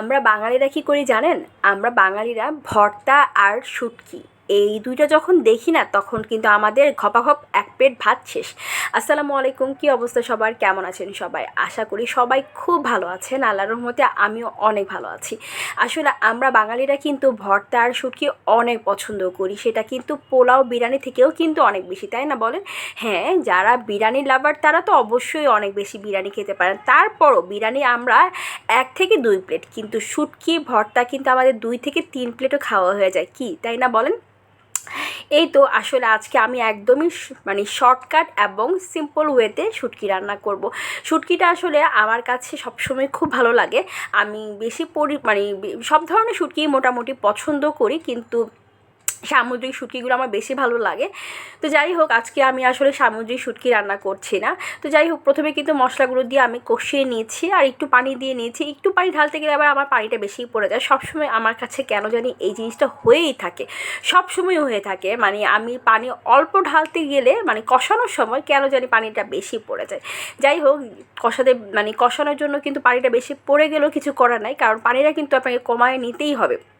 আমরা বাঙালিরা কী করি জানেন? আমরা বাঙালিরা ভর্তা আর সুটকি এই দুইটা যখন দেখি না, তখন কিন্তু আমাদের ঘপাঘপ এক পেট ভাত শেষ আসসালামু আলাইকুম, কী অবস্থা সবার? কেমন আছেন সবাই? আশা করি সবাই খুব ভালো আছেন। আল্লাহর রহমতে আমিও অনেক ভালো আছি। আসলে আমরা বাঙালিরা কিন্তু ভর্তা আর শুটকি অনেক পছন্দ করি। সেটা কিন্তু পোলাও, বিরিয়ানি থেকেও কিন্তু অনেক বেশি, তাই না বলেন? হ্যাঁ যারা বিরিয়ানি লাভার, তারা তো অবশ্যই অনেক বেশি বিরিয়ানি খেতে পারেন। তারপরও বিরিয়ানি আমরা এক থেকে দুই প্লেট, কিন্তু শুটকি, ভর্তা কিন্তু আমাদের দুই থেকে তিন প্লেটও খাওয়া হয়ে যায়। কি, তাই না বলেন? এই তো আসলে আজকে আমি একদমই মানে শর্টকাট এবং সিম্পল ওয়েতে শুটকি রান্না করব। শুটকিটা আসলে আমার কাছে সবসময় খুব ভালো লাগে। আমি বেশি পরি মানে সব ধরনের শুটকি মোটামুটি পছন্দ করি, কিন্তু সামুদ্রিক শুটকিগুলো আমার বেশি ভালো লাগে। তো যাই হোক, আজকে আমি আসলে সামুদ্রিক শুটকি রান্না করছি না। তো যাই হোক, প্রথমে কিন্তু মশলাগুলো দিয়ে আমি কষিয়ে নিয়েছি আর একটু পানি দিয়ে নিয়েছি। একটু পানি ঢালতে গেলে আবার আমার পানিটা বেশি পড়ে যায়। সবসময় আমার কাছে কেন জানি এই জিনিসটা হয়েই থাকে। সবসময় হয়ে থাকে। মানে আমি পানি অল্প ঢালতে গেলে মানে কষানোর সময় কেন জানি পানিটা বেশি পড়ে যায়। যাই হোক, কষাতে মানে কষানোর জন্য কিন্তু পানিটা বেশি পড়ে গেলেও কিছু করার নাই। কারণ পানিটা কিন্তু আপনাকে কমায় নিতেই হবে।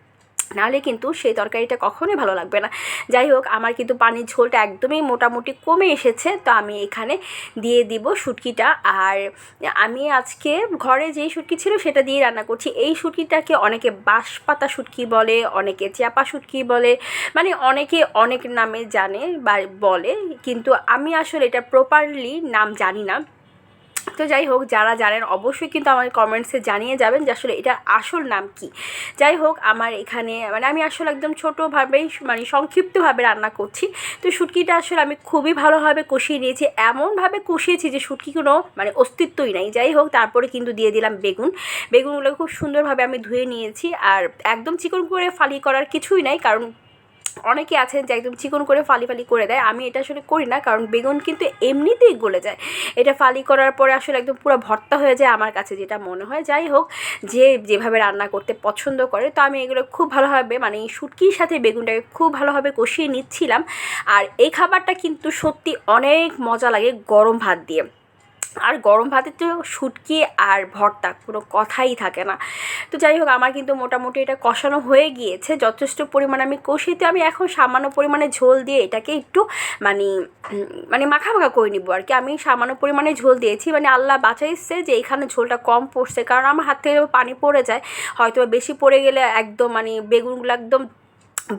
নাহলে কিন্তু সেই তরকারিটা কখনোই ভালো লাগবে না। যাই হোক, আমার কিন্তু পানির ঝোলটা একদমই মোটামুটি কমে এসেছে, তো আমি এখানে দিয়ে দিব শুটকিটা। আর আমি আজকে ঘরে যেই শুটকি ছিল সেটা দিয়ে রান্না করছি। এই শুটকিটাকে অনেকে বাঁশপাতা শুটকি বলে, অনেকে চাপা শুটকি বলে মানে অনেকে অনেক নামে জানে বা বলে। কিন্তু আমি আসলে এটা প্রপারলি নাম জানি না। তো যাই হোক, যারা জানেন অবশ্যই কিন্তু আমার কমেন্টসে জানিয়ে যাবেন যে আসলে এটার আসল নাম কি। যাই হোক, আমার এখানে মানে আমি আসলে একদম ছোটোভাবেই মানে সংক্ষিপ্তভাবে রান্না করছি। তো শুটকিটা আসলে আমি খুবই ভালোভাবে কষিয়ে নিয়েছি, এমনভাবে কষিয়েছি যে শুটকি কোনো মানে অস্তিত্বই নাই। যাই হোক, তারপরে কিন্তু দিয়ে দিলাম বেগুন। বেগুনগুলো খুব সুন্দরভাবে আমি ধুয়ে নিয়েছি আর একদম চিকন করে ফালি করার কিছুই নাই, কারণ অনেকে আছেন যে একদম চিকন করে ফালি ফালি করে দেয়। আমি এটা আসলে করি না, কারণ বেগুন কিন্তু এমনিতেই গলে যায়। এটা ফালি করার পরে আসলে একদম পুরো ভর্তা হয়ে যায় আমার কাছে যেটা মনে হয়। যাই হোক, যে যেভাবে রান্না করতে পছন্দ করে, তো আমি এগুলো খুব ভালোভাবে মানে এই শুটকির সাথে বেগুনটাকে খুব ভালোভাবে কষিয়ে নিচ্ছিলাম। আর এই খাবারটা কিন্তু সত্যি অনেক মজা লাগে গরম ভাত দিয়ে। আর গরম ভাতের তো শুটকি আর ভর্তা কোনো কথাই থাকে না। তো যাই হোক, আমার কিন্তু মোটামুটি এটা কষানো হয়ে গিয়েছে। যথেষ্ট পরিমাণে আমি কষিতে আমি এখন সামান্য পরিমাণে ঝোল দিয়ে এটাকে একটু মানে মানে মাখা মাখা করে নিব আর কি। আমি সামান্য পরিমাণে ঝোল দিয়েছি। মানে আল্লাহ বাঁচাইছে যে এখানে ঝোলটা কম পড়ছে। কারণ আমার হাত থেকে পানি পড়ে যায় হয়তো বেশি পড়ে গেলে একদম মানে বেগুনগুলো একদম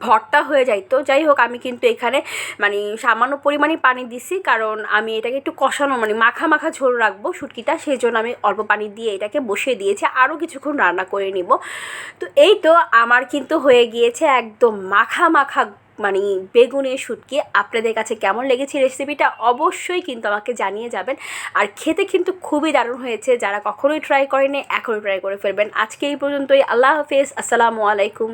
ভর্তা হয়ে যায়। তো যাই হোক, আমি কিন্তু এখানে মানে সামান্য পরিমাণে পানি দিছি, কারণ আমি এটাকে একটু কষানো মানে মাখা মাখা ঝোল রাখব শুটকিটা সেই জন্য আমি অল্প পানি দিয়ে এটাকে বসিয়ে দিয়েছি, আরও কিছুক্ষণ রান্না করে নিব। তো এই তো আমার কিন্তু হয়ে গিয়েছে একদম মাখা মাখা মানে বেগুনের শুটকি। আপনাদের কাছে কেমন লেগেছে রেসিপিটা অবশ্যই কিন্তু আমাকে জানিয়ে যাবেন। আর খেতে কিন্তু খুবই দারুণ হয়েছে, যারা কখনোই ট্রাই করেনি এখনই ট্রাই করে ফেলবেন। আজকে এই পর্যন্তই, আল্লাহ হাফেজ, আসসালামু আলাইকুম।